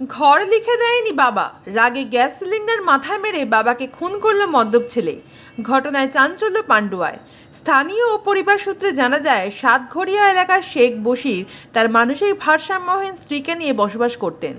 ঘর লিখে দেয়নি বাবা। রাগে গ্যাস সিলিন্ডার মাথায় মেরে বাবাকে খুন করল মদ্যপ ছেলে। ঘটনায় চাঞ্চল্য পান্ডুয়ায় স্থানীয় ও পরিবার সূত্রে জানা যায়, সাতঘড়িয়া এলাকার শেখ বশির তার মানসিক ভারসাম্যহীন স্ত্রীকে নিয়ে বসবাস করতেন।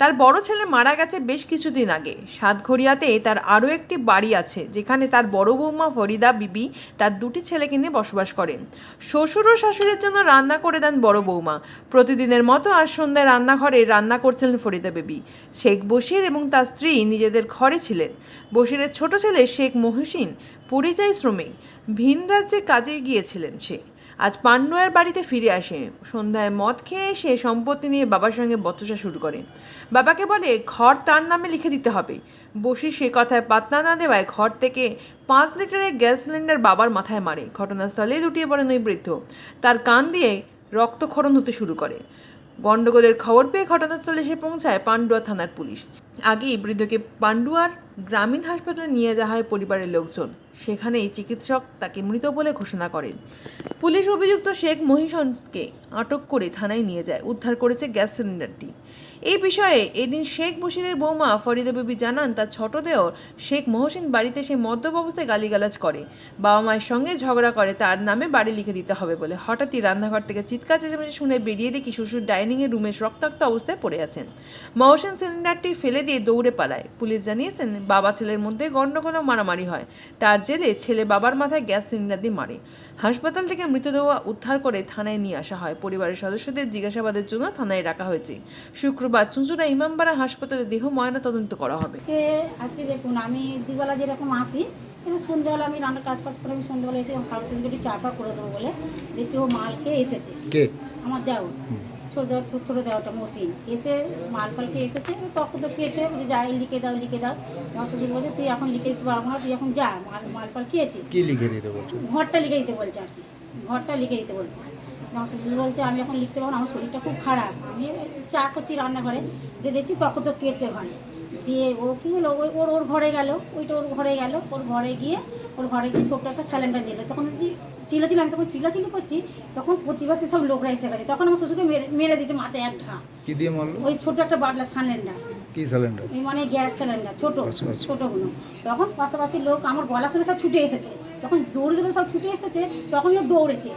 তার বড় ছেলে মারা গেছে বেশ কিছুদিন আগে। সাতঘড়িয়াতে তার আরও একটি বাড়ি আছে, যেখানে তার বড় বৌমা ফরিদা বিবি তার দুটি ছেলেকে নিয়ে বসবাস করেন। শ্বশুর ও শাশুড়ির জন্য রান্না করে দেন বড় বৌমা। প্রতিদিনের মতো আজ সন্ধ্যায় রান্নাঘরে রান্না করছিলেন ফরিদা। বেবি, শেখ বশির এবং তার স্ত্রী নিজেদের ঘরে ছিলেন। বশিরের ছোট ছেলে শেখ মহসিন পরিযায়ী শ্রমিক। ভিন রাজ্যে কাজে গিয়েছিলেন সে। আজ পান্ডুয়ার বাড়িতে ফিরে আসে। সন্ধ্যায় মদ খেয়ে এসে সম্পত্তি নিয়ে বাবার সঙ্গে বচসা শুরু করে। বাবাকে বলে, ঘর তার নামে লিখে দিতে হবে। বসির সে কথায় পাত্তা না দেওয়ায় ঘর থেকে পাঁচ লিটারের গ্যাস সিলিন্ডার বাবার মাথায় মারে। ঘটনাস্থলেই লুটিয়ে পড়েন ওই বৃদ্ধ তার কান দিয়ে রক্তক্ষরণ হতে শুরু করে। গন্ডগোলের খবর পেয়ে ঘটনাস্থলে এসে পৌঁছায় পান্ডুয়া থানার পুলিশ। আগেই বৃদ্ধকে পান্ডুয়ার গ্রামীণ হাসপাতালে নিয়ে যাওয়া হয় পরিবারের লোকজন। সেখানেই চিকিৎসক তাকে মৃত বলে ঘোষণা করেন। পুলিশ অভিযুক্ত শেখ মহিষণকে আটক করে থানায় নিয়ে যায়। উদ্ধার করেছে গ্যাস সিলিন্ডারটি। এই বিষয়ে এদিন শেখ বশিরের বৌমা ফরিদা বিবি জানান, তার ছোট দেওর শেখ মহসিন বাড়িতে সে মদ্যপ অবস্থায় গালিগালাজ করে। বাবা মায়ের সঙ্গে ঝগড়া করে, তার নামে বাড়ি লিখে দিতে হবে বলে। হঠাৎই রান্নাঘর থেকে চিৎকার চেঁচামেচি শুনে বেরিয়ে দেখি শ্বশুর ডাইনিংয়ের রুমে রক্তাক্ত অবস্থায় পড়ে আছেন। মহসিন সিলিন্ডারটি ফেলে দিয়ে দৌড়ে পালায়। পুলিশ জানিয়েছেন বাবা ছেলের মধ্যে গণ্ডগোল মারামারি হয়। তার জেলে ছেলে বাবার মাথায় গ্যাস সিলিন্ডার দিয়ে মারে। হাসপাতাল থেকে মৃতদেহ উদ্ধার করে থানায় নিয়ে আসা হয়। পরিবারের সদস্যদের জিজ্ঞাসাবাদের জন্য থানায় রাখা হয়েছে। শুক্রবার চুঁচুড়া ইমামবাড়া হাসপাতালে দেহ ময়না তদন্ত করা হবে। আজকে আজকে দেখুন আমি দুবেলা যেরকম আসি সন্ধ্যেবেলা আমি রান্নার কাজ করে আমি সন্ধ্যেবেলা এসে একটু চা করে দেবো বলে দেখছি ও মাল খেয়ে এসেছে। আমার দেও ছোটো দেওয়ার ছোটো ছোটো দেওয়াটা মসিন এসে মাল ফাল খেয়ে এসেছে তখন তো খেয়েছে বলছে যা লিখে দাও লিখে দাও। আমার শ্বশুর বলছে তুই এখন লিখে দিতে পারব না তুই এখন যা মাল মাল ফাল খেয়েছিস। কি লিখে দিতে বলছো? ঘরটা লিখে দিতে বলছে আর কি। ঘরটা লিখে দিতে বলছে। আমার শ্বশুর বলছে আমি এখন লিখতে পারব না আমার শরীরটা খুব খারাপ। আমি চা করছি রান্নাঘরে দিয়ে দেখছি তখন তো কেটে ঘরে। দিয়ে ও কী হলো ওই ওর ওর ঘরে গেল ওইটা ওর ঘরে গেল ওর ঘরে গিয়ে ওর ঘরে গিয়ে ছোট্ট একটা স্যালেন্ডার নিল তখন যে চিলাচিলি আমি তখন চিলাচিলি করছি তখন প্রতিবাসী সব লোকরা এসে গেছে। তখন আমার শ্বশুরকে মেরে মেরে দিয়েছে মাথায় এক কি দিয়ে মারলো? ওই ছোট একটা বাটলা সিলিন্ডার কি সিলিন্ডার মানে গ্যাস সিলিন্ডার ছোট আচ্ছা, আচ্ছা। ছোটগুলো। তখন পাশাপাশি লোক আমার গলা শুনে সব ছুটে এসেছে। তখন দৌড়ে দৌড়ে সব ছুটে এসেছে তখন ও দৌড়েছে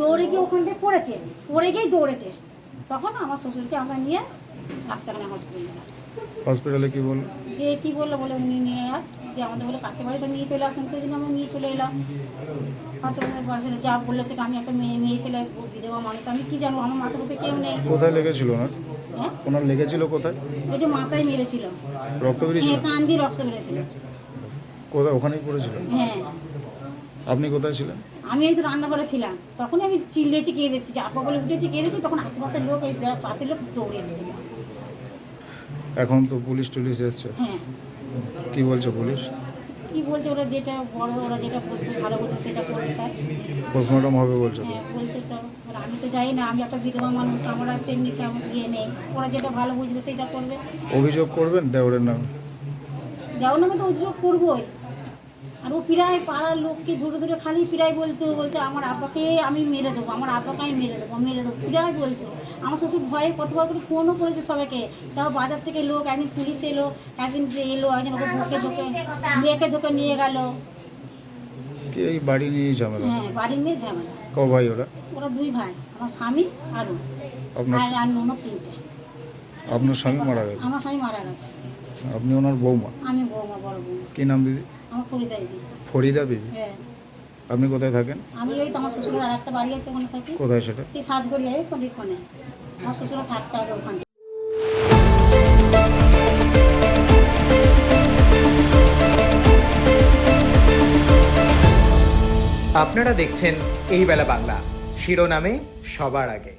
দৌড়ে গিয়ে ওখান থেকে পড়েছে পড়ে গিয়েই দৌড়েছে। তখন আমার শ্বশুরকে আমরা নিয়ে ডাক্তারখানা হসপিটালে হসপিটালে কি বলল দিয়ে কী বলল বলে উনি নিয়ে আর দিয়ে আমাদের বলে কাছে বাড়িতে নিয়ে চলে আসুন সেই জন্য আমরা নিয়ে চলে এলাম। আশেপাশে পাশে যা বলল সেটা আমি একটা মেয়ে মেয়ে ছেলে বিধবা মানুষ আমি কি জানো আমার মাথার মধ্যে কেউ নেই। কোথায় লেগেছিল না হ্যাঁ? ওনার লেগেছিল কোথায়? ওই যে মাথায় মেরেছিল। রক্ত বেরিয়েছিল? হ্যাঁ কান দিয়ে রক্ত বেড়েছিল কোথায়? ওখানেই পড়েছিল? হ্যাঁ। আপনি কোথায় ছিলেন? আমি এই তো রান্নাঘরে ছিলাম। তখনই আমি চিল্লেছি কেঁদে দিচ্ছি চাপা বলে উঠেছি কেঁদে দিচ্ছি তখন আশেপাশের লোক এই পাশের লোক দৌড়ে এসেছে। এখন তো পুলিশ টুলিশ এসছে। হ্যাঁ। কি বলছে পুলিশ? কি বলছে ওরা যেটা বড় ওরা যেটা ভালো বলছে সেটা করবে স্যার। পোস্টমর্টম হবে বলছে। হ্যাঁ বলছে তো। আর আমি তো যাই না আমি একটা বিধবা মানুষ আমরা সেমনি কেমন ইয়ে নেই। ওরা যেটা ভালো বুঝবে সেটা করবে। অভিযোগ করবেন দেওরের নাম? দেওয়ার নামে তো অভিযোগ করবোই। আর ও প্রায় পাড়ার লোককে ধরে ধরে খালি প্রায় বলতো বলতো আমার আব্বাকে আমি মেরে দেবো আমার আব্বাকে আমি মেরে দেবো মেরে দেবো। প্রায় বলতো। আমার শ্বশুর ভয়ে কতবার করে ফোনও করেছে সবাইকে। তাও বাজার থেকে লোক একদিন পুলিশ এলো একদিন যে এলো একদিন ওকে ধোকে ধোকে মেয়েকে ধোকে নিয়ে গেল। এই বাড়ি নিয়েই ঝামেলা? হ্যাঁ বাড়ির মেয়ে ঝামেলা। ক ভাই ওরা? ওরা দুই ভাই আমার স্বামী আরও আপনার আর আর ননদ তিনটে। আপনার স্বামী মারা গেছে? আমার স্বামী মারা গেছে। আপনি ওনার বৌমা? আমি বৌমা বড় বৌমা। কি নাম দিদি? আমার ফরিদা বিবি হ্যাঁ। আপনি কোথায় থাকেন? আমি ওই আমার শ্বশুরের আর একটা বাড়ি আছে ওখানে থাকি। কোথায় সেটা? এই সাত গড়িয়ায় কলিক্ষণে আমার শ্বশুরও থাকতে হবে ওখানে। আপনারা দেখছেন এই বেলা বাংলা। শিরোনামে সবার আগে।